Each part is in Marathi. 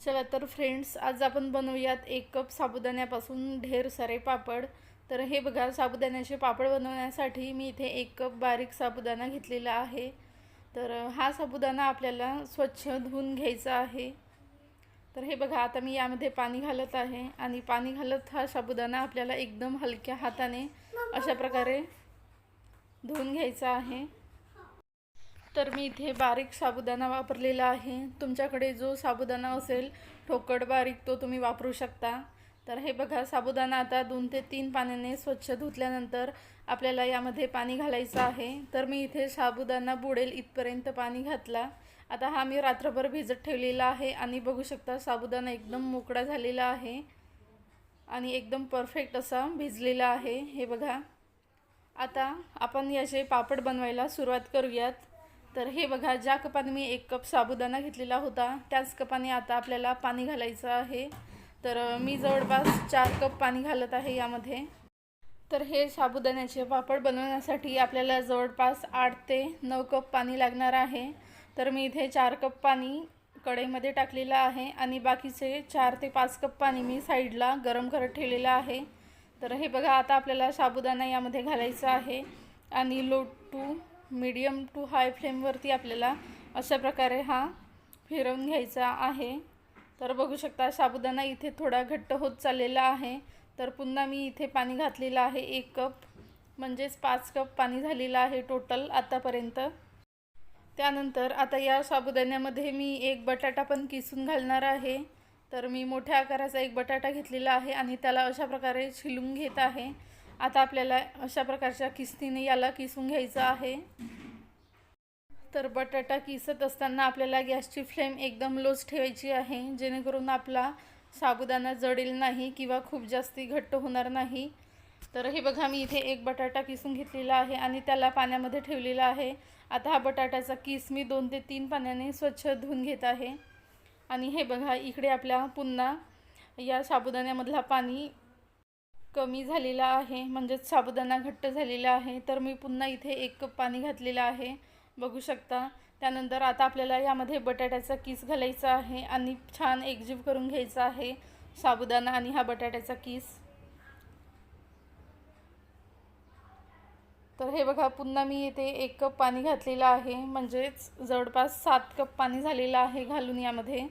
चला तर फ्रेंड्स आज आपण बनवूयात एक कप साबुदाण्यापासून ढेर सारे पापड. तर हे बघा साबुदाण्याचे पापड बनवण्यासाठी मी इथे एक कप बारीक साबुदाणा घेतलेला आहे. तर हा साबुदाणा आपल्याला स्वच्छ धुवून घ्यायचा आहे. तर हे बघा आता मी यामध्ये पाणी घालत आहे आणि पाणी घालत हा साबुदाणा आपल्याला एकदम हलक्या हाताने अशा प्रकारे धुवून घ्यायचा आहे. तर मी इथे बारीक साबुदाणा वापरलेला आहे. तुमच्याकडे जो साबुदाणा असेल ठोकड बारीक तो तुम्ही वापरू शकता. तर हे बघा साबुदाणा आता दोन ते तीन पाण्याने स्वच्छ धुतल्यानंतर आपल्याला यामध्ये पाणी घालायचं आहे. तर मी इथे साबुदाणा बुडेल इथपर्यंत पाणी घातला. आता हा मी रात्रभर भिजत ठेवलेला आहे आणि बघू शकता साबुदाणा एकदम मोकळा झालेला आहे आणि एकदम परफेक्ट असा भिजलेला आहे. हे बघा. आता आपण याचे पापड बनवायला सुरुवात करूयात. तर हे बघा ज्या कपाने मी एक कप साबुदाणा घेतलेला होता त्याच कपाने आता आपल्याला पाणी घालायचं आहे. तर मी जवळपास चार कप पाणी घालत आहे यामध्ये. तर हे साबुदाण्याचे पापड बनवण्यासाठी आपल्याला जवळपास आठ ते नऊ कप पाणी लागणार आहे. तर मी इथे चार कप पाणी कढईमध्ये टाकलेलं आहे आणि बाकीचे चार ते पाच कप पाणी मी साईडला गरम करत ठेवलेलं आहे. तर हे बघा आता आपल्याला साबुदाणा यामध्ये घालायचा आहे आणि लोटू मीडियम टू हाय फ्लेमवरती आपल्याला अशा प्रकारे हा फिरवून घ्यायचा आहे. तर बघू शकता साबुदाणा इथे थोडा घट्ट होत चाललेला आहे. तर पुन्हा मी इथे पाणी घातलेलं आहे एक कप. म्हणजेच पाच कप पाणी झालेलं आहे टोटल आतापर्यंत. त्यानंतर आता या साबुदाण्यामध्ये मी एक बटाटा पण किसून घालणार आहे. तर मी मोठ्या आकाराचा एक बटाटा घेतलेला आहे आणि त्याला अशा प्रकारे शिलून घेत आहे. आता आपल्याला अशा प्रकारच्या किस्तीने याला किसून घ्यायचं आहे. तर बटाटा किसत असताना आपल्याला गॅसची फ्लेम एकदम लोच ठेवायची आहे. जेणेकरून आपला साबुदाणा जडेल नाही किंवा खूप जास्ती घट्ट होणार नाही. तर हे बघा मी इथे एक बटाटा किसून घेतलेला आहे आणि त्याला पाण्यामध्ये ठेवलेला आहे. आता हा बटाट्याचा किस मी दोन ते तीन पाण्याने स्वच्छ धुवून घेत आहे. आणि हे बघा इकडे आपल्या पुन्हा या साबुदाण्यामधला पाणी कमी झालेला आहे म्हणजेच साबुदाणा घट्ट झालेला आहे तर मी पुन्हा इथे एक कप पाणी घातलेलं आहे. बघू शकता. त्यानंतर आता आपल्याला यामध्ये बटाट्याचा किस घालायचा आहे आणि छान एकजीव करून घ्यायचा आहे साबुदाणा आणि हा बटाट्याचा किस. तर हे बघा पुन्हा मी इथे एक कप पाणी घातलेलं आहे म्हणजेच जवळपास सात कप पाणी झालेलं आहे घालून यामध्ये.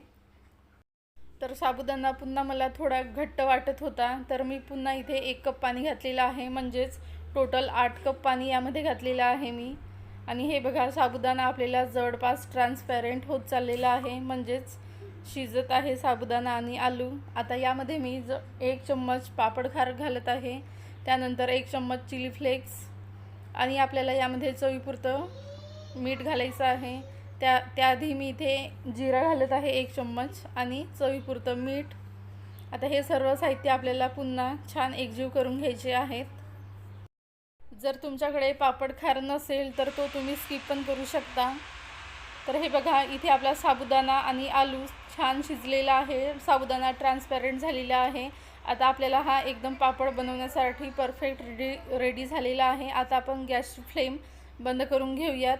तर साबुदाणा पुन्हा मला थोडा घट्ट वाटत होता. तर मी पुन्हा इथे एक कप पाणी घातलेलं आहे. म्हणजेच टोटल आठ कप पाणी यामध्ये घातलेलं आहे मी. आणि हे बघा साबुदाणा आपल्याला जवळपास ट्रान्सपॅरंट होत चाललेला आहे. म्हणजेच शिजत आहे साबुदाणा आणि आलू. आता यामध्ये मी ज एक चम्मच पापड खार घालत आहे. त्यानंतर एक चम्मच चिली फ्लेक्स. आणि आपल्याला यामध्ये चवीपुरतं मीठ घालायचं आहे. त्या त्याआधी मी इथे जिरा घालत आहे एक चम्मच आणि चवीपुरतं मीठ. आता हे सर्व साहित्य आपल्याला पुन्हा छान एकजीव करून घ्यायचे आहेत. जर तुमच्याकडे पापड खार नसेल तर तो तुम्ही स्किप पण करू शकता. तर हे बघा इथे आपला साबुदाणा आणि आलू छान शिजलेला आहे. साबुदाणा ट्रान्सपॅरंट झालेला आहे. आता आपल्याला हा एकदम पापड बनवण्यासाठी परफेक्ट रेडी रेडी झालेला आहे. आता आपण गॅसची फ्लेम बंद करून घेऊयात.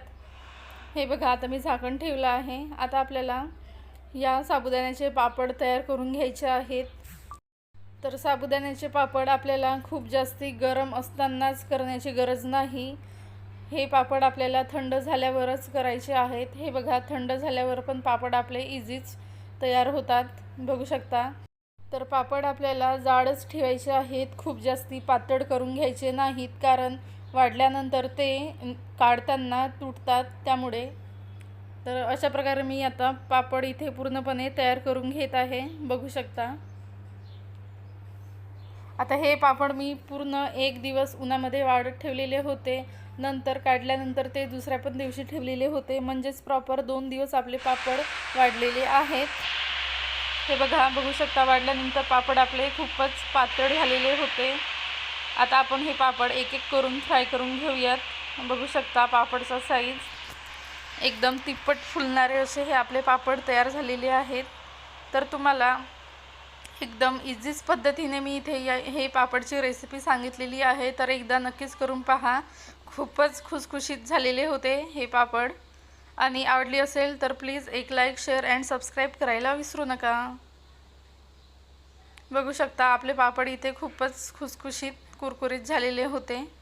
हे बघा आता मी झाकण ठेवलं आहे. आता आपल्याला या साबुदाण्याचे पापड तयार करून घ्यायचे आहेत. तर साबुदाण्याचे पापड आपल्याला खूप जास्ती गरम असतानाच करण्याची गरज नाही. हे पापड आपल्याला थंड झाल्यावरच करायचे आहेत. हे बघा थंड झाल्यावर पण पापड आपले इझीच तयार होतात. बघू शकता. तर पापड आपल्याला जाडच ठेवायचे आहेत. खूप जास्ती पातळ करून घ्यायचे नाहीत कारण वाढल्यानंतर ते काढताना तुटतात त्यामुळे. तर अशा प्रकारे मी आता पापड इथे पूर्णपणे तयार करून घेत आहे. बघू शकता. आता हे पापड मी पूर्ण एक दिवस उन्हामध्ये वाढत ठेवलेले होते. नंतर काढल्यानंतर ते दुसऱ्या पण दिवशी ठेवलेले होते. म्हणजेच प्रॉपर दोन दिवस आपले पापड वाढलेले आहेत. हे बघा बघू शकता वाढल्यानंतर पापड आपले खूपच पातळ झालेले होते. आता आपण हे पापड एक एक करून फ्राय करून घेऊयात. बघू शकता पापडचा साईज एकदम तिप्पट फुलणारे असे हे आपले पापड तयार झालेले आहेत. तर तुम्हाला एकदम इझीच पद्धतीने मी इथे या हे पापडची रेसिपी सांगितलेली आहे. तर एकदा नक्कीच करून पहा. खूपच खुसखुशीत झालेले होते हे पापड. आणि आवडली असेल तर प्लीज एक लाईक शेअर अँड सबस्क्राईब करायला विसरू नका. बघू शकता आपले पापड इथे खूपच खुसखुशीत कुरकुरीत झालेले होते.